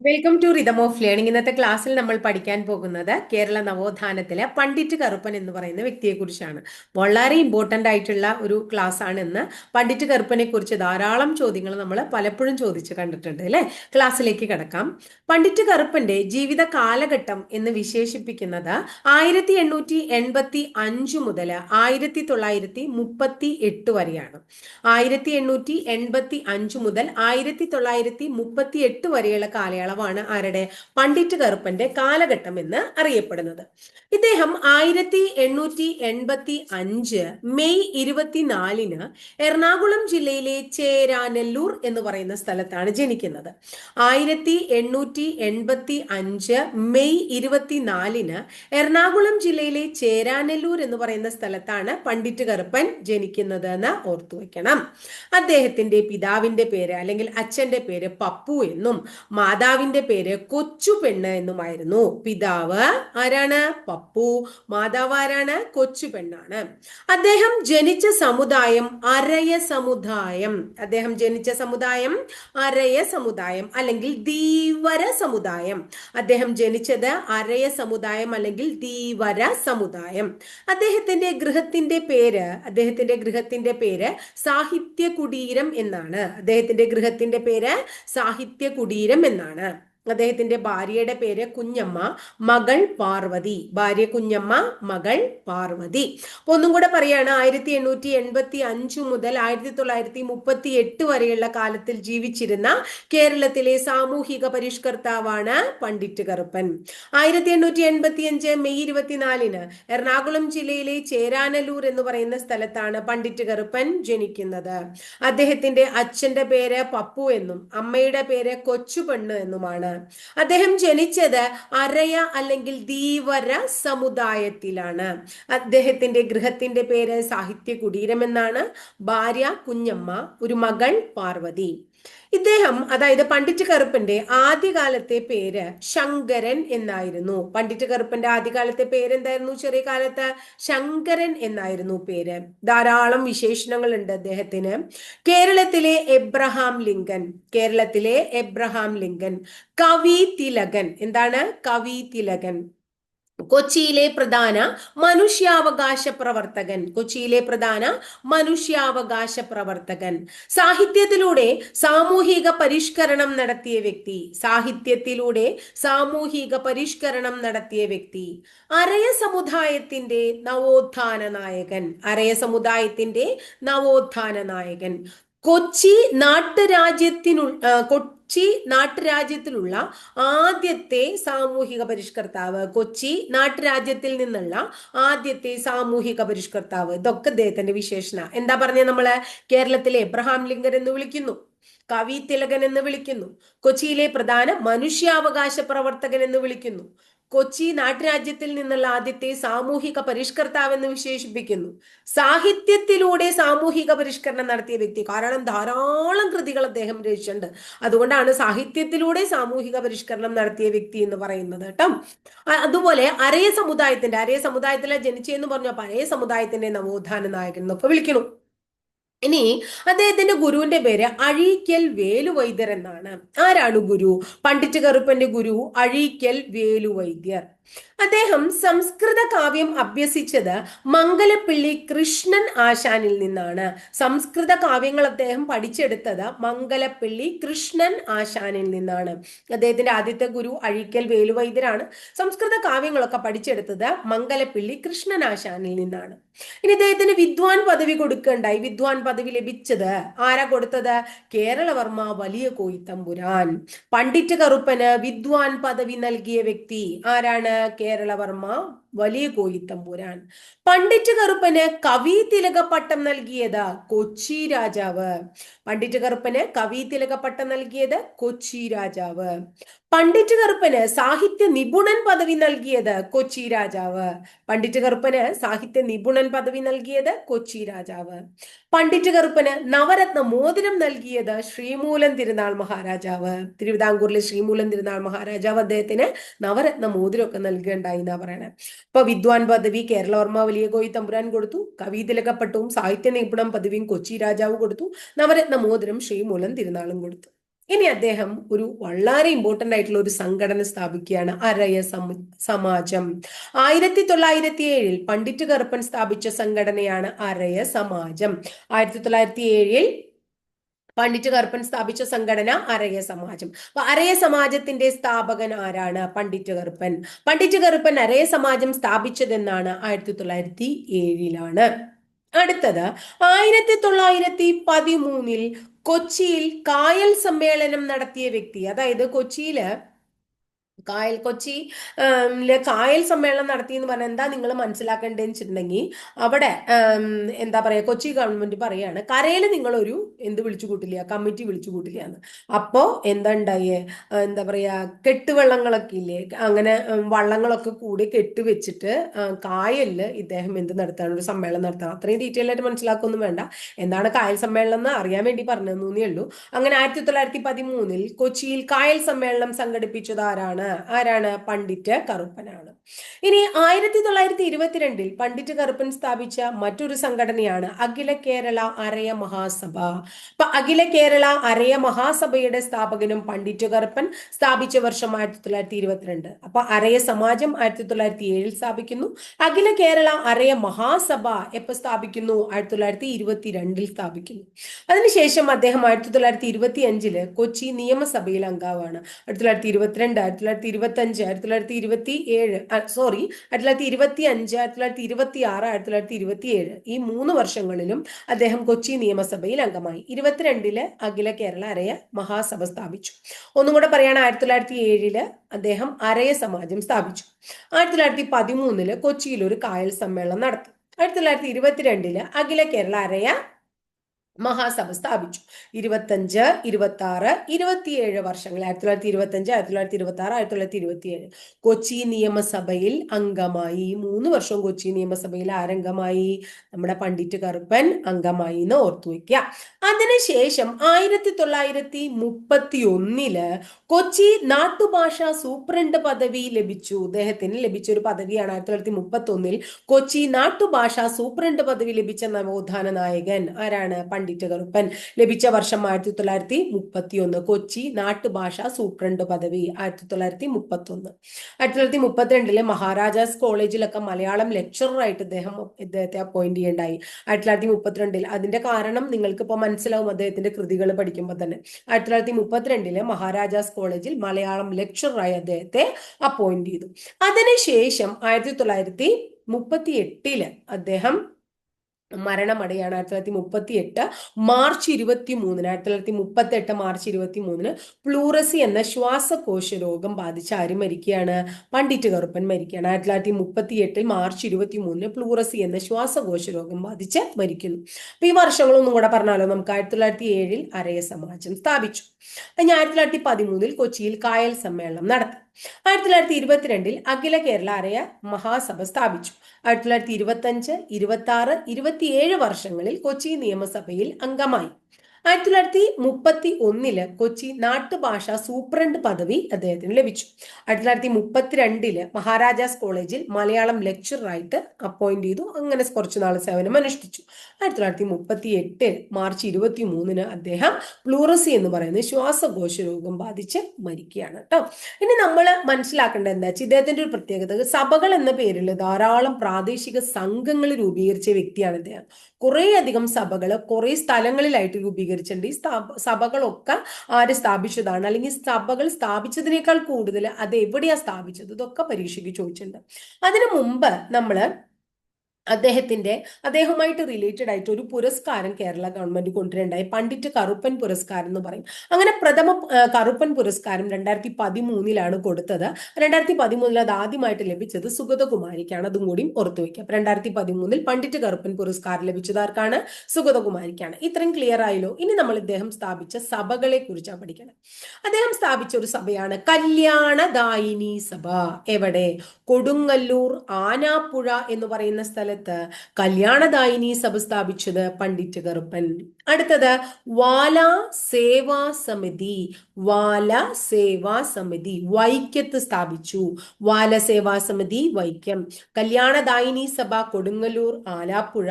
Welcome to rhythm of learning ഇന്നത്തെ ക്ലാസ്സിൽ നമ്മൾ പഠിക്കാൻ പോകുന്നത് കേരള നവോത്ഥാനത്തിലെ പണ്ഡിറ്റ് കറുപ്പൻ എന്ന് പറയുന്ന വ്യക്തിയെ കുറിച്ചാണ്. വളരെ ഇമ്പോർട്ടന്റ് ആയിട്ടുള്ള ഒരു ക്ലാസ് ആണ് ഇന്ന്. പണ്ഡിറ്റ് കറുപ്പനെ കുറിച്ച് ധാരാളം ചോദ്യങ്ങൾ നമ്മൾ പലപ്പോഴും ചോദിച്ചു കണ്ടിട്ടുണ്ട് അല്ലെ? ക്ലാസ്സിലേക്ക് കിടക്കാം. പണ്ഡിറ്റ് കറുപ്പന്റെ ജീവിത കാലഘട്ടം എന്ന് വിശേഷിപ്പിക്കുന്നത് ആയിരത്തി എണ്ണൂറ്റി എൺപത്തി അഞ്ച് മുതൽ ആയിരത്തി തൊള്ളായിരത്തി മുപ്പത്തി എട്ട് വരെയാണ്. ആയിരത്തി എണ്ണൂറ്റി എൺപത്തി അഞ്ച് മുതൽ ആയിരത്തി തൊള്ളായിരത്തി മുപ്പത്തി എട്ട് വരെയുള്ള കാലയളവ് കാലയളവാണ് ആരുടെ? പണ്ഡിറ്റ് കറുപ്പന്റെ കാലഘട്ടം എന്ന് അറിയപ്പെടുന്നത്. ഇദ്ദേഹം ആയിരത്തി എണ്ണൂറ്റി എൺപത്തി അഞ്ച് മെയ് ഇരുപത്തിനാലിന് എറണാകുളം ജില്ലയിലെ ചേരാനെല്ലൂർ എന്ന് പറയുന്ന സ്ഥലത്താണ് ജനിക്കുന്നത്. ആയിരത്തി എണ്ണൂറ്റി എൺപത്തി അഞ്ച് മെയ് ഇരുപത്തിനാലിന് എറണാകുളം ജില്ലയിലെ ചേരാനെല്ലൂർ എന്ന് പറയുന്ന സ്ഥലത്താണ് പണ്ഡിറ്റ് കറുപ്പൻ ജനിക്കുന്നത് എന്ന് ഓർത്തു വെക്കണം. അദ്ദേഹത്തിന്റെ പിതാവിന്റെ പേര് അല്ലെങ്കിൽ അച്ഛന്റെ പേര് പപ്പു എന്നും മാതാവ് മാതാവിന്റെ പേര് കൊച്ചു പെണ്ണ് എന്നുമായിരുന്നു. പിതാവ് ആരാണ്? പപ്പു. മാതാവ് ആരാണ്? കൊച്ചു പെണ്ണാണ്. അദ്ദേഹം ജനിച്ച സമുദായം അരയ സമുദായം. അദ്ദേഹം ജനിച്ച സമുദായം അരയ സമുദായം അല്ലെങ്കിൽ ധീവര സമുദായം. അദ്ദേഹം ജനിച്ചത് അരയ സമുദായം അല്ലെങ്കിൽ ധീവര സമുദായം. അദ്ദേഹത്തിന്റെ ഗൃഹത്തിന്റെ പേര് അദ്ദേഹത്തിന്റെ ഗൃഹത്തിന്റെ പേര് സാഹിത്യ കുടീരം എന്നാണ്. അദ്ദേഹത്തിന്റെ ഗൃഹത്തിന്റെ പേര് സാഹിത്യ കുടീരം എന്നാണ്. അദ്ദേഹത്തിന്റെ ഭാര്യയുടെ പേര് കുഞ്ഞമ്മ മകൾ പാർവതി. ഭാര്യ കുഞ്ഞമ്മ മകൾ പാർവതി. അപ്പൊ ഒന്നും കൂടെ പറയാണ് ആയിരത്തി എണ്ണൂറ്റി എൺപത്തി അഞ്ചു മുതൽ ആയിരത്തി തൊള്ളായിരത്തി മുപ്പത്തി എട്ട് വരെയുള്ള കാലത്തിൽ ജീവിച്ചിരുന്ന കേരളത്തിലെ സാമൂഹിക പരിഷ്കർത്താവാണ് പണ്ഡിറ്റ് കറുപ്പൻ. ആയിരത്തി എണ്ണൂറ്റി എൺപത്തി അഞ്ച് മെയ് ഇരുപത്തിനാലിന് എറണാകുളം ജില്ലയിലെ ചേരാനല്ലൂർ എന്ന് പറയുന്ന സ്ഥലത്താണ് പണ്ഡിറ്റ് കറുപ്പൻ ജനിക്കുന്നത്. അദ്ദേഹത്തിന്റെ അച്ഛന്റെ പേര് പപ്പു എന്നും അമ്മയുടെ പേര് കൊച്ചുപെണ്ണ് എന്നുമാണ്. അദ്ദേഹം ജനിച്ചത് അരയ അല്ലെങ്കിൽ ധീവര സമുദായത്തിലാണ്. അദ്ദേഹത്തിന്റെ ഗൃഹത്തിന്റെ പേര് സാഹിത്യ കുടീരം എന്നാണ് ഭാര്യ കുഞ്ഞമ്മ ഒരു മകൾ പാർവതി. ഇദ്ദേഹം അതായത് പണ്ഡിറ്റ് കറുപ്പന്റെ ആദ്യകാലത്തെ പേര് ശങ്കരൻ എന്നായിരുന്നു. പണ്ഡിറ്റ് കറുപ്പന്റെ ആദ്യകാലത്തെ പേര് എന്തായിരുന്നു ചെറിയ കാലത്ത് ശങ്കരൻ എന്നായിരുന്നു പേര്. ധാരാളം വിശേഷണങ്ങൾ ഉണ്ട് അദ്ദേഹത്തിന്. കേരളത്തിലെ എബ്രഹാം ലിങ്കൻ കേരളത്തിലെ എബ്രഹാം ലിങ്കൻ കവി തിലകൻ. എന്താണ്? കവി തിലകൻ. കൊച്ചിയിലെ പ്രധാന മനുഷ്യാവകാശ പ്രവർത്തകൻ. കൊച്ചിയിലെ പ്രധാന മനുഷ്യാവകാശ പ്രവർത്തകൻ. സാഹിത്യത്തിലൂടെ സാമൂഹിക പരിഷ്കരണം നടത്തിയ വ്യക്തി. സാഹിത്യത്തിലൂടെ സാമൂഹിക പരിഷ്കരണം നടത്തിയ വ്യക്തി. അരയ സമുദായത്തിന്റെ നവോത്ഥാന നായകൻ. അരയ സമുദായത്തിന്റെ നവോത്ഥാന നായകൻ. കൊച്ചി നാട്ടുരാജ്യത്തിനുള്ള കൊച്ചി നാട്ടുരാജ്യത്തിലുള്ള ആദ്യത്തെ സാമൂഹിക പരിഷ്കർത്താവ്. കൊച്ചി നാട്ടുരാജ്യത്തിൽ നിന്നുള്ള ആദ്യത്തെ സാമൂഹിക പരിഷ്കർത്താവ്. ഇതൊക്കെ അദ്ദേഹത്തിന്റെ വിശേഷണ. എന്താ പറഞ്ഞ നമ്മൾ? കേരളത്തിലെ എബ്രഹാം ലിങ്കൻ എന്ന് വിളിക്കുന്നു. കവി തിലകൻ എന്ന് വിളിക്കുന്നു. കൊച്ചിയിലെ പ്രധാന മനുഷ്യാവകാശ പ്രവർത്തകൻ എന്ന് വിളിക്കുന്നു. കൊച്ചി നാട്ടുരാജ്യത്തിൽ നിന്നുള്ള ആദ്യത്തെ സാമൂഹിക പരിഷ്കർത്താവെന്ന് വിശേഷിപ്പിക്കുന്നു. സാഹിത്യത്തിലൂടെ സാമൂഹിക പരിഷ്കരണം നടത്തിയ വ്യക്തി. കാരണം ധാരാളം കൃതികൾ അദ്ദേഹം രചിച്ചിട്ടുണ്ട്. അതുകൊണ്ടാണ് സാഹിത്യത്തിലൂടെ സാമൂഹിക പരിഷ്കരണം നടത്തിയ വ്യക്തി എന്ന് പറയുന്നത് കേട്ടോ. അതുപോലെ അരയ സമുദായത്തിന്റെ അരയ സമുദായത്തിലെ ജനിച്ചെന്ന് പറഞ്ഞ പഴയ സമുദായത്തിന്റെ നവോത്ഥാന നായകൻ എന്നൊക്കെ വിളിക്കണം ഇനി അദ്ദേഹത്തിന്റെ ഗുരുവിന്റെ പേര് അഴീക്കൽ വേലുവൈദ്യർ എന്നാണ്. ആരാണ് ഗുരു? പണ്ഡിറ്റ് കറുപ്പന്റെ ഗുരു അഴീക്കൽ വേലുവൈദ്യർ അദ്ദേഹം സംസ്കൃത കാവ്യം അഭ്യസിച്ചത് മംഗലപ്പിള്ളി കൃഷ്ണൻ ആശാനിൽ നിന്നാണ്. സംസ്കൃത കാവ്യങ്ങൾ അദ്ദേഹം പഠിച്ചെടുത്തത് മംഗലപ്പിള്ളി കൃഷ്ണൻ ആശാനിൽ നിന്നാണ്. അദ്ദേഹത്തിന്റെ ആദ്യത്തെ ഗുരു അഴിക്കൽ വേലുവൈദ്യരാണ് സംസ്കൃത കാവ്യങ്ങളൊക്കെ പഠിച്ചെടുത്തത് മംഗലപ്പിള്ളി കൃഷ്ണൻ ആശാനിൽ നിന്നാണ്. ഇനി ഇദ്ദേഹത്തിന് വിദ്വാൻ പദവി കൊടുക്കണ്ടായി. വിദ്വാൻ പദവി ലഭിച്ചത് ആരാ കൊടുത്തത്? കേരളവർമ്മ വലിയ കോയിത്തമ്പുരാൻ. പണ്ഡിറ്റ് കറുപ്പന് വിദ്വാൻ പദവി നൽകിയ വ്യക്തി ആരാണ്? കേരളവർമ്മ വലിയ കോയിത്തമ്പുരാൻ പണ്ഡിറ്റ് കറുപ്പന് കവി തിലക പട്ടം നൽകിയത് കൊച്ചി രാജാവ്. പണ്ഡിറ്റ് കറുപ്പന് കവി തിലക പട്ടം നൽകിയത് കൊച്ചി രാജാവ്. പണ്ഡിറ്റ് കറുപ്പന് സാഹിത്യ നിപുണൻ പദവി നൽകിയത് കൊച്ചി രാജാവ്. പണ്ഡിറ്റ് കറുപ്പന് സാഹിത്യ നിപുണൻ പദവി നൽകിയത് കൊച്ചി രാജാവ്. പണ്ഡിറ്റ് കറുപ്പന് നവരത്ന മോതിരം നൽകിയത് ശ്രീമൂലൻ തിരുനാൾ മഹാരാജാവ്. തിരുവിതാംകൂറിലെ ശ്രീമൂലൻ തിരുനാൾ മഹാരാജാവ് അദ്ദേഹത്തിന് നവരത്ന മോതിരമൊക്കെ നൽകുകയുണ്ടായി എന്നാ പറയണേ. ഇപ്പൊ വിദ്വാൻ പദവി കേരളവർമ്മ വലിയ കോയി തമ്പുരാൻ കൊടുത്തു. കവി തിലകപ്പട്ടവും സാഹിത്യ നിപുണം പദവിയും കൊച്ചി രാജാവ് കൊടുത്തു. നവരത്ന മോതിരം ശ്രീമൂലൻ തിരുനാളും കൊടുത്തു. ഇനി അദ്ദേഹം ഒരു വളരെ ഇമ്പോർട്ടന്റ് ആയിട്ടുള്ള ഒരു സംഘടന സ്ഥാപിക്കുകയാണ്. അരയ സമാജം. ആയിരത്തി തൊള്ളായിരത്തി ഏഴിൽ പണ്ഡിറ്റ് കറുപ്പൻ സ്ഥാപിച്ച സംഘടനയാണ് അരയ സമാജം. ആയിരത്തി തൊള്ളായിരത്തി ഏഴിൽ പണ്ഡിറ്റ് കറുപ്പൻ സ്ഥാപിച്ച സംഘടന അരയ സമാജം. അപ്പൊ അരയ സമാജത്തിന്റെ സ്ഥാപകൻ ആരാണ്? പണ്ഡിറ്റ് കറുപ്പൻ. പണ്ഡിറ്റ് കറുപ്പൻ അരയ സമാജം സ്ഥാപിച്ചതെന്നാണ് ആയിരത്തി തൊള്ളായിരത്തി ഏഴിലാണ് അടുത്തത് ആയിരത്തി തൊള്ളായിരത്തി പതിമൂന്നിൽ കൊച്ചിയിൽ കായൽ സമ്മേളനം നടത്തിയ വ്യക്തി അതായത് കൊച്ചിയിൽ കായൽ കൊച്ചി കായൽ സമ്മേളനം നടത്തി എന്ന് പറഞ്ഞാൽ എന്താ നിങ്ങൾ മനസ്സിലാക്കേണ്ടതെന്ന് വെച്ചിട്ടുണ്ടെങ്കിൽ അവിടെ എന്താ പറയുക കൊച്ചി ഗവൺമെന്റ് പറയാണ് കരയിൽ നിങ്ങളൊരു എന്ത് വിളിച്ചു കൂട്ടില്ല കമ്മിറ്റി വിളിച്ചു കൂട്ടില്ല എന്ന്. അപ്പോ എന്താ ഉണ്ടായേ? എന്താ പറയുക കെട്ടുവള്ളങ്ങളൊക്കെ ഇല്ലേ? അങ്ങനെ വള്ളങ്ങളൊക്കെ കൂടി കെട്ടുവെച്ചിട്ട് കായലിൽ ഇദ്ദേഹം എന്ത് നടത്താണ് ഒരു സമ്മേളനം നടത്തണം അത്രയും ഡീറ്റെയിൽ ആയിട്ട് മനസ്സിലാക്കൊന്നും വേണ്ട. എന്താണ് കായൽ സമ്മേളനം എന്ന് അറിയാൻ വേണ്ടി പറഞ്ഞതെന്നേ ഉള്ളൂ. അങ്ങനെ ആയിരത്തി തൊള്ളായിരത്തി പതിമൂന്നിൽ കൊച്ചിയിൽ കായൽ സമ്മേളനം സംഘടിപ്പിച്ചത് ആരാണ്? ആരാണ്? പണ്ഡിറ്റ് കറുപ്പനാണ്. ഇനി ആയിരത്തി തൊള്ളായിരത്തി ഇരുപത്തിരണ്ടിൽ പണ്ഡിറ്റ് കറുപ്പൻ സ്ഥാപിച്ച മറ്റൊരു സംഘടനയാണ് അഖില കേരള അരയ മഹാസഭ. അപ്പൊ അഖില കേരള അരയ മഹാസഭയുടെ സ്ഥാപകനും പണ്ഡിറ്റ് കറുപ്പൻ സ്ഥാപിച്ച വർഷം ആയിരത്തി തൊള്ളായിരത്തി ഇരുപത്തിരണ്ട് അപ്പൊ അരയ സമാജം ആയിരത്തി തൊള്ളായിരത്തി ഏഴിൽ സ്ഥാപിക്കുന്നു. അഖില കേരള അരയ മഹാസഭ എപ്പോ സ്ഥാപിക്കുന്നു? ആയിരത്തി തൊള്ളായിരത്തി ഇരുപത്തിരണ്ടിൽ സ്ഥാപിക്കുന്നു. അതിനുശേഷം അദ്ദേഹം ആയിരത്തി തൊള്ളായിരത്തി ഇരുപത്തി അഞ്ചിൽ കൊച്ചി നിയമസഭയിൽ അംഗമാണ്. ആയിരത്തി തൊള്ളായിരത്തി ഇരുപത്തിരണ്ട് ആയിരത്തി തൊള്ളായിരത്തി ഇരുപത്തി അഞ്ച് ആയിരത്തി തൊള്ളായിരത്തി ഇരുപത്തി ഏഴ് സോറി ആയിരത്തി തൊള്ളായിരത്തി ഇരുപത്തി അഞ്ച് ആയിരത്തി തൊള്ളായിരത്തി ഇരുപത്തി ആറ് ആയിരത്തി തൊള്ളായിരത്തി ഇരുപത്തി ഏഴ് ഈ മൂന്ന് വർഷങ്ങളിലും അദ്ദേഹം കൊച്ചി നിയമസഭയിൽ അംഗമായി. ഇരുപത്തിരണ്ടിൽ അഖില കേരള അരയ മഹാസഭ സ്ഥാപിച്ചു. ഒന്നും കൂടെ പറയുകയാണ് ആയിരത്തി തൊള്ളായിരത്തി ഏഴിൽ അദ്ദേഹം അരയ സമാജം സ്ഥാപിച്ചു. ആയിരത്തി തൊള്ളായിരത്തി പതിമൂന്നിൽ കൊച്ചിയിൽ ഒരു കായൽ സമ്മേളനം നടത്തി. ആയിരത്തി തൊള്ളായിരത്തി ഇരുപത്തിരണ്ടിൽ അഖില കേരള അരയ മഹാസഭ സ്ഥാപിച്ചു. ഇരുപത്തഞ്ച് ഇരുപത്തി ആറ് ഇരുപത്തിയേഴ് വർഷങ്ങൾ. ആയിരത്തി തൊള്ളായിരത്തി ഇരുപത്തി അഞ്ച് ആയിരത്തി തൊള്ളായിരത്തി ഇരുപത്തി ആറ് ആയിരത്തി തൊള്ളായിരത്തി ഇരുപത്തിയേഴ്. കൊച്ചി നിയമസഭയിൽ അംഗമായി. മൂന്ന് വർഷം കൊച്ചി നിയമസഭയിൽ ആരംഗമായി. നമ്മുടെ പണ്ഡിറ്റ് കറുപ്പൻ അംഗമായി എന്ന് ഓർത്തു വയ്ക്കുക. അതിനുശേഷം ആയിരത്തി തൊള്ളായിരത്തി മുപ്പത്തി ഒന്നിൽ കൊച്ചി നാട്ടുഭാഷ സൂപ്രണ്ട് പദവി ലഭിച്ചു. അദ്ദേഹത്തിന് ലഭിച്ച ഒരു പദവിയാണ് ആയിരത്തി തൊള്ളായിരത്തി മുപ്പത്തി ഒന്നിൽ കൊച്ചി നാട്ടുഭാഷ സൂപ്രണ്ട് പദവി ലഭിച്ച നവോത്ഥാന നായകൻ. ആരാണ്? പണ്ഡിറ്റ് കറുപ്പൻ ലഭിച്ച വർഷം ആയിരത്തി തൊള്ളായിരത്തി മുപ്പത്തി ഒന്ന് കൊച്ചി നാട്ടുഭാഷ സൂപ്രണ്ട് പദവി ആയിരത്തി തൊള്ളായിരത്തി മുപ്പത്തി ഒന്ന് ആയിരത്തി തൊള്ളായിരത്തി മുപ്പത്തിരണ്ടിലെ മഹാരാജാസ് കോളേജിലൊക്കെ മലയാളം ലെക്ചറായിട്ട് ഇദ്ദേഹം ഇദ്ദേഹത്തെ അപ്പോയിന്റ് ചെയ്യേണ്ടായി. ആയിരത്തി തൊള്ളായിരത്തി മുപ്പത്തിരണ്ടിൽ അതിന്റെ കാരണം നിങ്ങൾക്ക് ഇപ്പോൾ മനസ്സിലാവും അദ്ദേഹത്തിന്റെ കൃതികൾ പഠിക്കുമ്പോൾ തന്നെ. ആയിരത്തി തൊള്ളായിരത്തി മുപ്പത്തിരണ്ടിലെ മഹാരാജാസ് കോളേജിൽ മലയാളം ലെക്ചറായി അദ്ദേഹത്തെ അപ്പോയിന്റ് ചെയ്തു. അതിനുശേഷം ആയിരത്തി തൊള്ളായിരത്തി മുപ്പത്തി എട്ടിൽ അദ്ദേഹം മരണമടയാണ് ആയിരത്തി തൊള്ളായിരത്തി മുപ്പത്തി എട്ട് മാർച്ച് ഇരുപത്തി മൂന്നിന് ആയിരത്തി തൊള്ളായിരത്തി മുപ്പത്തി എട്ട് മാർച്ച് ഇരുപത്തി മൂന്നിന് പ്ലൂറസി എന്ന ശ്വാസകോശ രോഗം ബാധിച്ച് ആര് മരിക്കുകയാണ്? പണ്ഡിറ്റ് കറുപ്പൻ മരിക്കുകയാണ്. ആയിരത്തി തൊള്ളായിരത്തി മുപ്പത്തി എട്ടിൽ മാർച്ച് ഇരുപത്തി മൂന്നിന് പ്ലൂറസി എന്ന ശ്വാസകോശ രോഗം ബാധിച്ച് മരിക്കുന്നു. അപ്പൊ ഈ വർഷങ്ങളൊന്നും കൂടെ പറഞ്ഞാലോ നമുക്ക്? ആയിരത്തി തൊള്ളായിരത്തി ഏഴിൽ അരയ സമാജം സ്ഥാപിച്ചു. ഞാൻ ആയിരത്തി തൊള്ളായിരത്തി പതിമൂന്നിൽ കൊച്ചിയിൽ കായൽ സമ്മേളനം നടത്തി. ആയിരത്തി തൊള്ളായിരത്തി ഇരുപത്തിരണ്ടിൽ അഖില കേരള അരയ മഹാസഭ സ്ഥാപിച്ചു. ആയിരത്തി തൊള്ളായിരത്തി ഇരുപത്തി അഞ്ച് ഇരുപത്തി ആറ് ഇരുപത്തിയേഴ് വർഷങ്ങളിൽ കൊച്ചി നിയമസഭയിൽ അംഗമായി. ആയിരത്തി തൊള്ളായിരത്തി മുപ്പത്തി ഒന്നിൽ കൊച്ചി നാട്ടുഭാഷ സൂപ്രണ്ട് പദവി അദ്ദേഹത്തിന് ലഭിച്ചു. ആയിരത്തി തൊള്ളായിരത്തി മുപ്പത്തിരണ്ടിൽ മഹാരാജാസ് കോളേജിൽ മലയാളം ലെക്ചറായിട്ട് അപ്പോയിന്റ് ചെയ്തു. അങ്ങനെ കുറച്ചു നാൾ സേവനം അനുഷ്ഠിച്ചു. ആയിരത്തി തൊള്ളായിരത്തി മുപ്പത്തി എട്ട് മാർച്ച് ഇരുപത്തി മൂന്നിന് അദ്ദേഹം പ്ലൂറസി എന്ന് പറയുന്ന ശ്വാസകോശ രോഗം ബാധിച്ച് മരിക്കുകയാണ് കേട്ടോ. ഇനി നമ്മൾ മനസ്സിലാക്കേണ്ടത് എന്താ? വെച്ചാൽ ഇദ്ദേഹത്തിന്റെ ഒരു പ്രത്യേകത സഭകൾ എന്ന പേരിൽ ധാരാളം പ്രാദേശിക സംഘങ്ങൾ രൂപീകരിച്ച വ്യക്തിയാണ് ഇദ്ദേഹം. കുറേയധികം സഭകൾ കുറേ സ്ഥലങ്ങളിലായിട്ട് രൂപീകരിച്ചിട്ടുണ്ട്. ഈ സഭകളൊക്കെ ആര് സ്ഥാപിച്ചതാണ്? അല്ലെങ്കിൽ സഭകൾ സ്ഥാപിച്ചതിനേക്കാൾ കൂടുതൽ അത് എവിടെയാ സ്ഥാപിച്ചത്? ഇതൊക്കെ പരീക്ഷയ്ക്ക് ചോദിച്ചിട്ടുണ്ട്. അതിനു മുമ്പ് നമ്മൾ അദ്ദേഹത്തിന്റെ അദ്ദേഹവുമായിട്ട് റിലേറ്റഡ് ആയിട്ട് ഒരു പുരസ്കാരം കേരള ഗവൺമെന്റ് കൊണ്ടുവരേണ്ടായി. പണ്ഡിറ്റ് കറുപ്പൻ പുരസ്കാരം എന്ന് പറയും. അങ്ങനെ പ്രഥമ കറുപ്പൻ പുരസ്കാരം രണ്ടായിരത്തി പതിമൂന്നിലാണ് കൊടുത്തത്. രണ്ടായിരത്തി പതിമൂന്നിൽ അത് ആദ്യമായിട്ട് ലഭിച്ചത് സുഗതകുമാരിക്കാണ്. അതും കൂടി ഓർത്തു വെക്കുക അപ്പൊ രണ്ടായിരത്തി പതിമൂന്നിൽ പണ്ഡിറ്റ് കറുപ്പൻ പുരസ്കാരം ലഭിച്ചത് ആർക്കാണ്? സുഗതകുമാരിക്കാണ്. ഇത്രയും ക്ലിയർ ആയല്ലോ. ഇനി നമ്മൾ ഇദ്ദേഹം സ്ഥാപിച്ച സഭകളെ കുറിച്ചാണ് പഠിക്കണം. അദ്ദേഹം സ്ഥാപിച്ച ഒരു സഭയാണ് കല്യാണദായിനി സഭ. എവിടെ? കൊടുങ്ങല്ലൂർ ആനാപ്പുഴ എന്ന് പറയുന്ന സ്ഥലത്ത് കാലത്ത് കല്യാണദായിനി സഭ സ്ഥാപിച്ചത് പണ്ഡിറ്റ് കറുപ്പൻ. അടുത്തത് വാല സേവാ സമിതി. വാല സേവാ സമിതി വൈക്കത്ത് സ്ഥാപിച്ചു. വാല സേവാ സമിതി വൈക്കം കല്യാണദായിനി സഭ കൊടുങ്ങല്ലൂർ ആലാപ്പുഴ.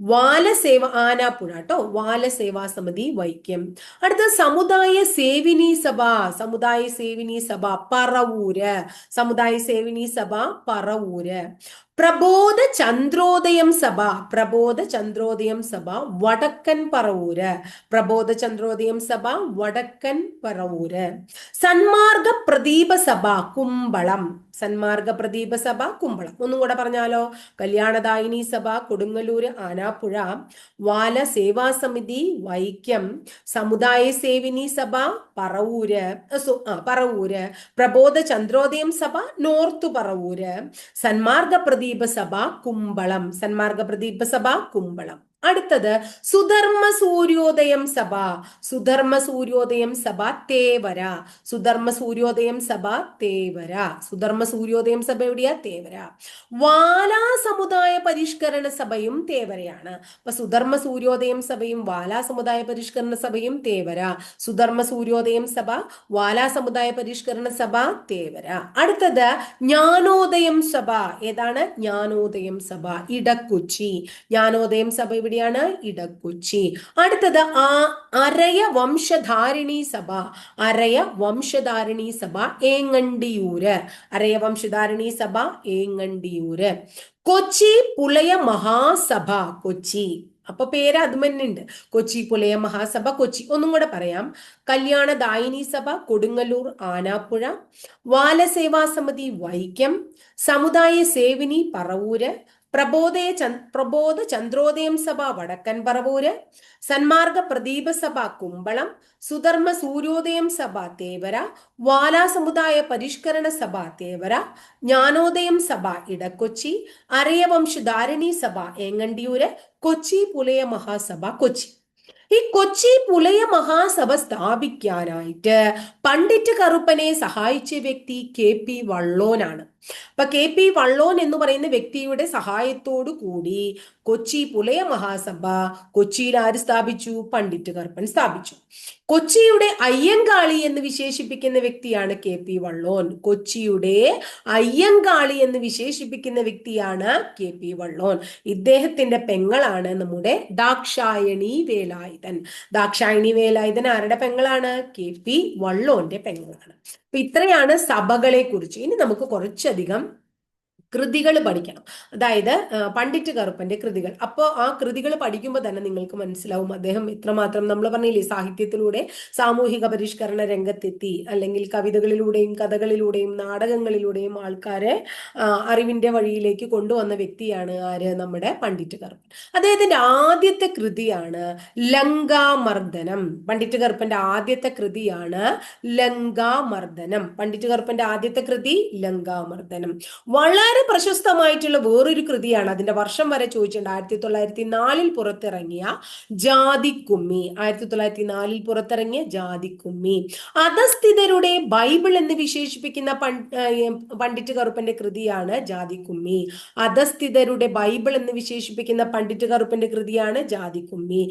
വാല സേവ ആനാപ്പുഴ കേട്ടോ വാല സേവാ സമിതി വൈക്കം അടുത്ത സമുദായ സേവിനി സഭ. സമുദായ സേവിനി സഭ പറവൂര്. സമുദായ സേവിനി സഭ പറവൂര്. പ്രബോധ ചന്ദ്രോദയം സഭ പ്രബോധ ചന്ദ്രോദയം സഭ വടക്കൻ പറവൂര്. പ്രബോധ ചന്ദ്രോദയം സഭ വടക്കൻ പറവൂര്. സന്മാർഗ പ്രദീപ സഭ കുമ്പളം സന്മാർഗ പ്രദീപ സഭ കുമ്പളം. ഒന്നും കൂടെ പറഞ്ഞാലോ? കല്യാണദായിനി സഭ കൊടുങ്ങല്ലൂര് ആനാപ്പുഴ വാല സേവാ സമിതി വൈക്കം സമുദായ സേവിനി സഭ പറവൂര് പറവൂര് പ്രബോധ ചന്ദ്രോദയം സഭ നോർത്ത് പറവൂര് സന്മാർഗ പ്രദീപ സഭ കുമ്പളം. സന്മാർഗ പ്രദീപ സഭ കുമ്പളം. അടുത്തത് സുധർമ്മ സൂര്യോദയം സഭ. സുധർമ്മ സൂര്യോദയം സഭ തേവര സുധർമ്മ സൂര്യോദയം സഭ തേവര സുധർമ്മ സൂര്യോദയം സഭ എവിടെയാ? തേവര വാലാ സമുദായ പരിഷ്കരണ സഭയും തേവരയാണ് അപ്പൊ സുധർമ്മ സൂര്യോദയം സഭയും വാലാ സമുദായ പരിഷ്കരണ സഭയും തേവര സുധർമ്മ സൂര്യോദയം സഭ വാലാ സമുദായ പരിഷ്കരണ സഭ തേവര അടുത്തത് ജ്ഞാനോദയം സഭ. ഏതാണ്? ജ്ഞാനോദയം സഭ. ഇടക്കൊച്ചി. ജ്ഞാനോദയം സഭ എവിടെയാണ്? ഇടക്കൊച്ചി. അടുത്തത് ആ അരയ വംശധാരിണി സഭ. അരയ വംശധാരിണി സഭ ഏങ്ങണ്ടിയൂര്. അരയ വംശധാരിണി സഭ ഏങ്ങണ്ടിയൂര്. കൊച്ചി പുലയ മഹാസഭ കൊച്ചി. അപ്പൊ പേര് അത് തന്നെയുണ്ട് കൊച്ചി പുലയ മഹാസഭ കൊച്ചി. ഒന്നും കൂടെ പറയാം. കല്യാണ ദായിനി സഭ കൊടുങ്ങല്ലൂർ ആനാപ്പുഴ. വാലസേവാ സമിതി വൈക്കം. സമുദായ സേവിനി പറവൂര്. പ്രബോധയ പ്രബോധ ചന്ദ്രോദയം സഭ വടക്കൻ പറവൂര് സന്മാർഗ പ്രദീപ സഭ കുമ്പളം സുധർമ്മ സൂര്യോദയം സഭ തേവര വാലാ സമുദായ പരിഷ്കരണ സഭ തേവര ജ്ഞാനോദയം സഭ ഇടക്കൊച്ചി അരയവംശധാരണി സഭ ഏങ്ങണ്ടിയൂര് കൊച്ചി പുലയ മഹാസഭ കൊച്ചി. ഈ കൊച്ചി പുലയ മഹാസഭ സ്ഥാപിക്കാനായിട്ട് പണ്ഡിറ്റ് കറുപ്പനെ സഹായിച്ച വ്യക്തി കെ പി വള്ളോനാണ്. അപ്പൊ കെ പി വള്ളോൻ എന്ന് പറയുന്ന വ്യക്തിയുടെ സഹായത്തോടു കൂടി കൊച്ചി പുലയ മഹാസഭ കൊച്ചിയിൽ ആര് സ്ഥാപിച്ചു? പണ്ഡിറ്റ് കർപ്പൻ സ്ഥാപിച്ചു. കൊച്ചിയുടെ അയ്യങ്കാളി എന്ന് വിശേഷിപ്പിക്കുന്ന വ്യക്തിയാണ് കെ പി വള്ളോൻ. കൊച്ചിയുടെ അയ്യങ്കാളി എന്ന് വിശേഷിപ്പിക്കുന്ന വ്യക്തിയാണ് കെ പി വള്ളോൻ. ഇദ്ദേഹത്തിന്റെ പെങ്ങളാണ് നമ്മുടെ ദാക്ഷായണി വേലായുധൻ. ദാക്ഷായണി വേലായുധൻ ആരുടെ പെങ്ങളാണ്? K P വള്ളോന്റെ പെങ്ങളാണ്. അപ്പൊ ഇത്രയാണ് സഭകളെ കുറിച്ച് ഇനി നമുക്ക് കുറച്ചധികം കൃതികൾ പഠിക്കണം. അതായത് പണ്ഡിറ്റ് കറുപ്പന്റെ കൃതികൾ. അപ്പോൾ ആ കൃതികൾ പഠിക്കുമ്പോൾ തന്നെ നിങ്ങൾക്ക് മനസ്സിലാവും അദ്ദേഹം ഇത്രമാത്രം നമ്മൾ പറഞ്ഞില്ലേ സാഹിത്യത്തിലൂടെ സാമൂഹിക പരിഷ്കരണ രംഗത്തെത്തി അല്ലെങ്കിൽ കവിതകളിലൂടെയും കഥകളിലൂടെയും നാടകങ്ങളിലൂടെയും ആൾക്കാരെ അറിവിന്റെ വഴിയിലേക്ക് കൊണ്ടുവന്ന വ്യക്തിയാണ് ആര്? നമ്മുടെ പണ്ഡിറ്റ് കറുപ്പൻ. അദ്ദേഹത്തിന്റെ ആദ്യത്തെ കൃതിയാണ് ലങ്കാമർദ്ദനം. പണ്ഡിറ്റ് കറുപ്പന്റെ ആദ്യത്തെ കൃതിയാണ് ലങ്കാമർദ്ദനം. പണ്ഡിറ്റ് കറുപ്പന്റെ ആദ്യത്തെ കൃതി ലങ്കാമർദ്ദനം. വളരെ വളരെ പ്രശസ്തമായിട്ടുള്ള വേറൊരു കൃതിയാണ് അതിന്റെ വർഷം വരെ ചോദിച്ചിട്ടുണ്ട്. ആയിരത്തി തൊള്ളായിരത്തി നാലിൽ പുറത്തിറങ്ങിയ ജാതിക്കുമ്മി. ആയിരത്തി തൊള്ളായിരത്തി നാലിൽ പുറത്തിറങ്ങിയ ജാതിക്കുമ്മി. അധസ്ഥിതരുടെ ബൈബിൾ എന്ന് വിശേഷിപ്പിക്കുന്ന പണ്ഡിറ്റ് കറുപ്പന്റെ കൃതിയാണ് ജാതിക്കുമ്മി. അധസ്ഥിതരുടെ ബൈബിൾ എന്ന് വിശേഷിപ്പിക്കുന്ന പണ്ഡിറ്റ് കറുപ്പന്റെ കൃതിയാണ് ജാതിക്കുമ്മി.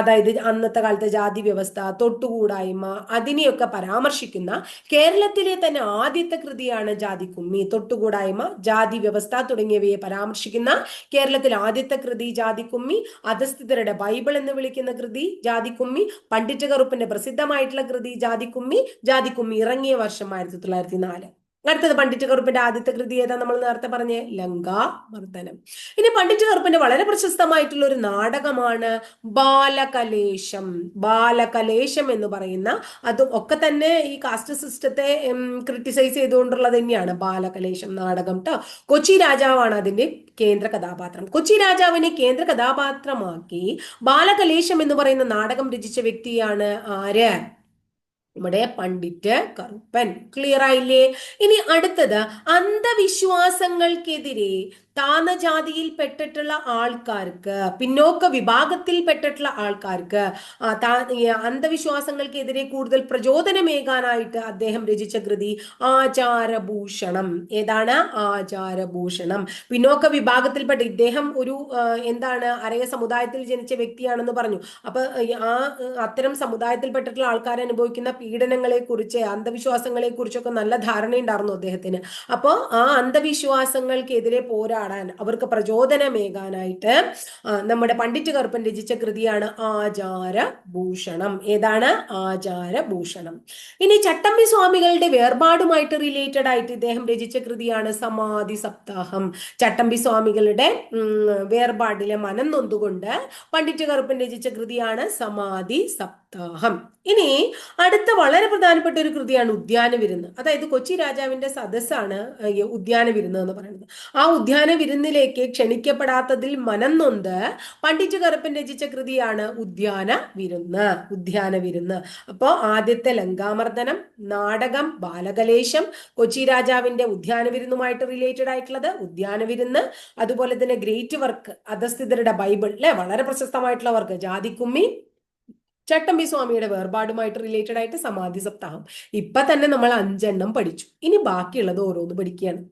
അതായത് അന്നത്തെ കാലത്തെ ജാതി വ്യവസ്ഥ തൊട്ടുകൂടായ്മ അതിനെയൊക്കെ പരാമർശിക്കുന്ന കേരളത്തിലെ തന്നെ ആദ്യത്തെ കൃതിയാണ് ജാതിക്കുമ്മി. തൊട്ടുകൂടായ്മ ജാതി ജാതി വ്യവസ്ഥ തുടങ്ങിയവയെ പരാമർശിക്കുന്ന കേരളത്തിൽ ആദ്യത്തെ കൃതി ജാതിക്കുമ്മി അധസ്ഥിതരുടെ ബൈബിൾ എന്ന് വിളിക്കുന്ന കൃതി ജാതിക്കുമ്മി പണ്ഡിറ്റ് കറുപ്പിന്റെ പ്രസിദ്ധമായിട്ടുള്ള കൃതി ജാതിക്കുമ്മി ജാതിക്കുമ്മി ഇറങ്ങിയ വർഷം ആയിരത്തി തൊള്ളായിരത്തി നാല്. അടുത്തത് പണ്ഡിറ്റ് കറുപ്പിന്റെ ആദ്യത്തെ കൃതി ഏതാ നമ്മൾ നേരത്തെ പറഞ്ഞേ? ലങ്കാ മർദ്ദനം. ഇനി പണ്ഡിറ്റ് കറുപ്പിന്റെ വളരെ പ്രശസ്തമായിട്ടുള്ള ഒരു നാടകമാണ് ബാലകലേശം. ബാലകലേശം എന്ന് പറയുന്ന അതും ഒക്കെ തന്നെ ഈ കാസ്റ്റ് സിസ്റ്റത്തെ ക്രിട്ടിസൈസ് ചെയ്തുകൊണ്ടുള്ളത് തന്നെയാണ് ബാലകലേശം നാടകം കേട്ടോ കൊച്ചി രാജാവാണ് അതിന്റെ കേന്ദ്ര കഥാപാത്രം. കൊച്ചി രാജാവിനെ കേന്ദ്ര കഥാപാത്രമാക്കി ബാലകലേശം എന്ന് പറയുന്ന നാടകം രചിച്ച വ്യക്തിയാണ് ആര്? നമ്മുടെ പണ്ഡിറ്റ് കറുപ്പൻ. ക്ലിയർ ആയില്ലേ? ഇനി അടുത്തത് അന്ധവിശ്വാസങ്ങൾക്കെതിരെ താന്ന ജാതിയിൽ പെട്ടിട്ടുള്ള ആൾക്കാർക്ക് പിന്നോക്ക വിഭാഗത്തിൽ പെട്ടിട്ടുള്ള ആൾക്കാർക്ക് അന്ധവിശ്വാസങ്ങൾക്കെതിരെ കൂടുതൽ പ്രചോദനമേകാനായിട്ട് അദ്ദേഹം രചിച്ച കൃതി ആചാരഭൂഷണം. ഏതാണ് ആചാരഭൂഷണം? പിന്നോക്ക വിഭാഗത്തിൽപ്പെട്ട ഇദ്ദേഹം ഒരു എന്താണ് അരയ സമുദായത്തിൽ ജനിച്ച വ്യക്തിയാണെന്ന് പറഞ്ഞു. അപ്പൊ ആ അത്തരം സമുദായത്തിൽപ്പെട്ടിട്ടുള്ള ആൾക്കാർ അനുഭവിക്കുന്ന പീഡനങ്ങളെ കുറിച്ച് അന്ധവിശ്വാസങ്ങളെ കുറിച്ചൊക്കെ നല്ല ധാരണയുണ്ടായിരുന്നു അദ്ദേഹത്തിന്. അപ്പോൾ ആ അന്ധവിശ്വാസങ്ങൾക്കെതിരെ പോരാടാൻ അവർക്ക് പ്രചോദനമേകാനായിട്ട് നമ്മുടെ പണ്ഡിറ്റ് കറുപ്പൻ രചിച്ച കൃതിയാണ് ആചാരഭൂഷണം. ഏതാണ്? ആചാരഭൂഷണം. ഇനി ചട്ടമ്പി സ്വാമികളുടെ വേർപാടുമായിട്ട് റിലേറ്റഡ് ആയിട്ട് ഇദ്ദേഹം രചിച്ച കൃതിയാണ് സമാധി സപ്താഹം. ചട്ടമ്പി സ്വാമികളുടെ വേർപാടിലെ മനം നൊന്തുകൊണ്ട് പണ്ഡിറ്റ് കറുപ്പൻ രചിച്ച കൃതിയാണ് സമാധി സപ്താഹം. ഇനി അടുത്ത വളരെ പ്രധാനപ്പെട്ട ഒരു കൃതിയാണ് ഉദ്യാന വിരുന്ന്. അതായത് കൊച്ചി രാജാവിന്റെ സദസ്സാണ് ഉദ്യാന വിരുന്ന് എന്ന് പറയുന്നത്. ആ ഉദ്യാന വിരുന്നിലേക്ക് ക്ഷണിക്കപ്പെടാത്തതിൽ മനം നൊന്ത് പണ്ഡിറ്റ് കറുപ്പൻ രചിച്ച കൃതിയാണ് ഉദ്യാന വിരുന്ന് ഉദ്യാന വിരുന്ന്. അപ്പോൾ ആദ്യത്തെ ലങ്കാമർദ്ദനം നാടകം ബാലകലേശം കൊച്ചി രാജാവിന്റെ ഉദ്യാന വിരുന്നുമായിട്ട് റിലേറ്റഡ് ആയിട്ടുള്ളത് ഉദ്യാന വിരുന്ന്. അതുപോലെ തന്നെ ഗ്രേറ്റ് വർക്ക് അധസ്ഥിതരുടെ ബൈബിൾ അല്ലെ? വളരെ പ്രശസ്തമായിട്ടുള്ള വർക്ക് ജാതിക്കുമ്മി ചട്ടമ്പി സ്വാമിയുടെ വേർപാടുമായിട്ട് റിലേറ്റഡ് ആയിട്ട് സമാധി സപ്താഹം. ഇപ്പൊ തന്നെ നമ്മൾ അഞ്ചെണ്ണം പഠിച്ചു. ഇനി ബാക്കിയുള്ളത് ഓരോന്ന് പഠിക്കുകയാണ്.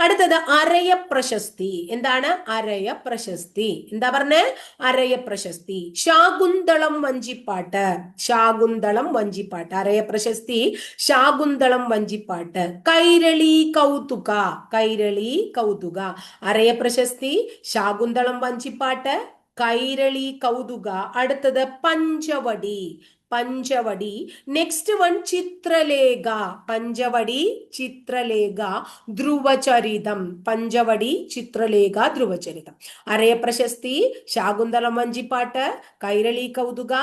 അടുത്തത് അരയ പ്രശസ്തി. എന്താണ്? അരയ പ്രശസ്തി. എന്താ പറഞ്ഞ? അരയ പ്രശസ്തി. ശാകുന്തളം വഞ്ചിപ്പാട്ട്. ശാകുന്തളം വഞ്ചിപ്പാട്ട്. അരയ പ്രശസ്തി. ശാകുന്തളം വഞ്ചിപ്പാട്ട്. കൈരളി കൗതുക. കൈരളി കൗതുക. അരയ പ്രശസ്തി. ശാകുന്തളം വഞ്ചിപ്പാട്ട്. കൈരളി കൗതുക അടുത്തത് Panchavadi. Panchavadi. Next one Chitralekha. Panchavadi Chitralekha Dhruvacharitham. Panchavadi Chitralekha Dhruvacharitham. Araya പ്രശസ്തി ശാകുന്തളം വഞ്ചിപ്പാട്ട് കൈരളി കൗതുക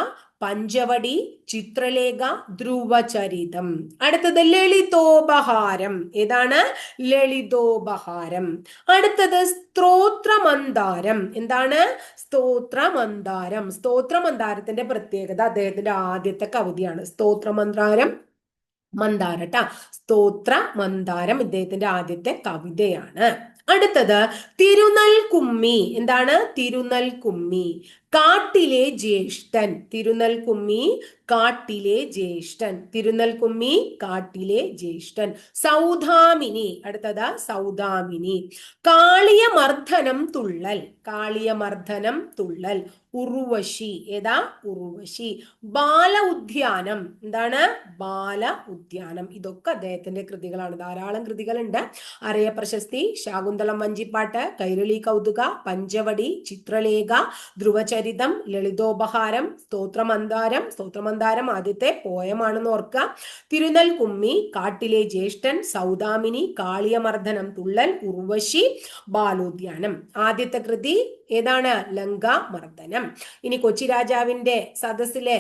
പഞ്ചവടി ചിത്രലേഖ ധ്രുവചരിതം. അടുത്തത് ലളിതോപഹാരം. ഏതാണ്? ലളിതോപഹാരം. അടുത്തത് സ്ത്രോത്രമന്താരം എന്താണ്? സ്തോത്രമന്താരം സ്തോത്രമന്താരത്തിന്റെ പ്രത്യേകത അദ്ദേഹത്തിന്റെ ആദ്യത്തെ കവിതയാണ്. സ്തോത്രമന്താരം മന്ദാരട്ട സ്തോത്ര മന്ദാരം ഇദ്ദേഹത്തിന്റെ ആദ്യത്തെ കവിതയാണ്. അടുത്തത് തിരുനൽ കുമ്മി. എന്താണ്? തിരുനൽ കുമ്മി. കാട്ടിലെ ജ്യേഷ്ഠൻ. തിരുനൽ കുമ്മി കാട്ടിലെ ജ്യേഷ്ഠൻ. തിരുനൽ കുമ്മി കാട്ടിലെ ജ്യേഷ്ഠൻ. സൗദാമിനി അടുത്തത് സൗദാമിനി കാളിയമർദ്ദനം തുള്ളൽ. കാളിയമർദ്ദനം തുള്ളൽ. ഉറുവശി. ഏതാ? ഉറുവശി. ബാല ഉദ്യാനം എന്താണ്? ബാല ഉദ്യാനം ഇതൊക്കെ അദ്ദേഹത്തിന്റെ കൃതികളാണ്. ധാരാളം കൃതികളുണ്ട്. അറിയ പ്രശസ്തി ശാകുന്തളം വഞ്ചിപ്പാട്ട് കൈരളി കൗതുക പഞ്ചവടി ചിത്രലേഖ ധ്രുവചരിതം ലളിതോപഹാരം സ്തോത്രമന്താരം സ്തോത്രമന്താരം ആദ്യത്തെ പോയമാണെന്ന് ഓർക്കുക. തിരുനൽ കുമ്മി കാട്ടിലെ ജ്യേഷ്ഠൻ സൗദാമിനി കാളിയമർദ്ദനം തുള്ളൽ ഉർവശി ബാലോദ്യാനം. ആദ്യത്തെ കൃതി ഏതാണ്? ലങ്കാമർദ്ദനം ഇനി കൊച്ചി രാജാവിന്റെ സദസ്സിലെ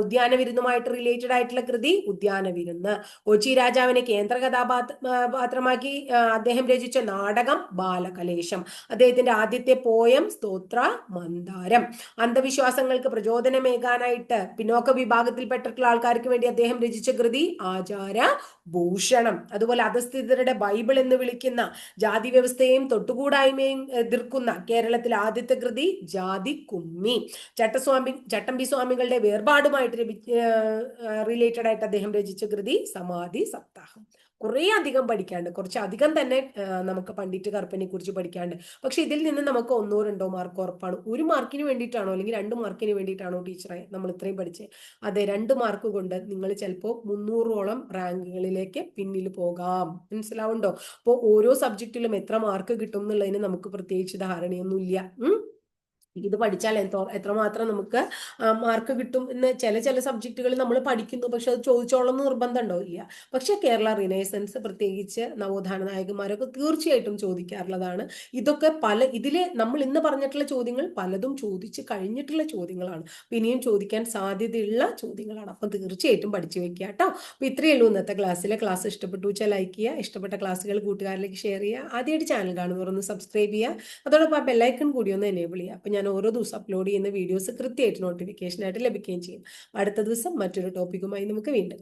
ഉദ്യാന വിരുന്നുമായിട്ട് റിലേറ്റഡ് ആയിട്ടുള്ള കൃതി ഉദ്യാന വിരുന്ന് കൊച്ചി രാജാവിനെ കേന്ദ്ര കഥാപാത്രമാക്കി അദ്ദേഹം രചിച്ച നാടകം ബാലകലേശം. അദ്ദേഹത്തിന്റെ ആദ്യത്തെ പോയം സ്തോത്ര മന്ദാരം. അന്ധവിശ്വാസങ്ങൾക്ക് പ്രചോദനമേകാനായിട്ട് പിന്നോക്ക വിഭാഗത്തിൽപ്പെട്ടിട്ടുള്ള ആൾക്കാർക്ക് വേണ്ടി അദ്ദേഹം രചിച്ച കൃതി ആചാര ഭൂഷണം. അതുപോലെ അധസ്ഥിതരുടെ ബൈബിൾ എന്ന് വിളിക്കുന്ന ജാതി വ്യവസ്ഥയെയും തൊട്ടുകൂടായ്മയും എതിർക്കുന്ന കേരളത്തിലെ ആദ്യത്തെ കൃതി ജാതി കുമ്മി ചട്ടസ്വാമി ചട്ടമ്പി സ്വാമികളുടെ വേർപാടുമായിട്ട് റിലേറ്റഡ് ആയിട്ട് അദ്ദേഹം രചിച്ച കൃതി സമാധി സപ്താഹം. കുറേ അധികം പഠിക്കാണ്ട് കുറച്ച് അധികം തന്നെ നമുക്ക് പണ്ഡിറ്റ് കറുപ്പനെ കുറിച്ച് പഠിക്കാണ്ട്. പക്ഷെ ഇതിൽ നിന്ന് നമുക്ക് ഒന്നോ രണ്ടോ മാർക്ക് ഉറപ്പാണ്. ഒരു മാർക്കിന് വേണ്ടിയിട്ടാണോ അല്ലെങ്കിൽ രണ്ട് മാർക്കിന് വേണ്ടിയിട്ടാണോ ടീച്ചറെ നമ്മൾ ഇത്രയും പഠിച്ചത് അതെ രണ്ട് മാർക്ക് കൊണ്ട് നിങ്ങൾ ചിലപ്പോൾ മുന്നൂറോളം റാങ്കുകളിലേക്ക് പിന്നിൽ പോകാം. മനസ്സിലാവുണ്ടോ? അപ്പോൾ ഓരോ സബ്ജക്റ്റിലും എത്ര മാർക്ക് കിട്ടും എന്നുള്ളതിന് നമുക്ക് പ്രത്യേകിച്ച് ധാരണയൊന്നുമില്ല. ഇത് പഠിച്ചാൽ എന്തോ എത്രമാത്രം നമുക്ക് മാർക്ക് കിട്ടും എന്ന് ചില ചില സബ്ജക്റ്റുകൾ നമ്മൾ പഠിക്കുന്നു. പക്ഷെ അത് ചോദിച്ചോളം നിർബന്ധം ഉണ്ടാവില്ല പക്ഷെ കേരള റിനൈസൻസ് പ്രത്യേകിച്ച് നവോത്ഥാന നായകന്മാരൊക്കെ തീർച്ചയായിട്ടും ചോദിക്കാറുള്ളതാണ്. ഇതൊക്കെ പല ഇതിൽ നമ്മൾ ഇന്ന് പറഞ്ഞിട്ടുള്ള ചോദ്യങ്ങൾ പലതും ചോദിച്ച് കഴിഞ്ഞിട്ടുള്ള ചോദ്യങ്ങളാണ്. പിന്നെയും ചോദിക്കാൻ സാധ്യതയുള്ള ചോദ്യങ്ങളാണ്. അപ്പം തീർച്ചയായിട്ടും പഠിച്ചു വെക്കുക കേട്ടോ. അപ്പം ഇത്രയേ ഉള്ളൂ ഇന്നത്തെ ക്ലാസ്സിലെ. ക്ലാസ് ഇഷ്ടപ്പെട്ടു വെച്ചാൽ ലൈക്ക് ചെയ്യുക. ഇഷ്ടപ്പെട്ട ക്ലാസ്സുകൾ കൂട്ടുകാരിലേക്ക് ഷെയർ ചെയ്യുക. ആദ്യമായിട്ട് ചാനൽ കാണുന്നവർ ഒന്ന് സബ്സ്ക്രൈബ് ചെയ്യുക. അതോടൊപ്പം ആ ബെല്ലൈക്കൺ കൂടി ഒന്ന് എനേബിൾ ചെയ്യുക. അപ്പം ഞാൻ ഓരോ ദിവസം അപ്ലോഡ് ചെയ്യുന്ന വീഡിയോസ് കൃത്യമായിട്ട് നോട്ടിഫിക്കേഷനായിട്ട് ലഭിക്കുകയും ചെയ്യും. അടുത്ത ദിവസം മറ്റൊരു ടോപ്പിക്കുമായി നമുക്ക് വീണ്ടും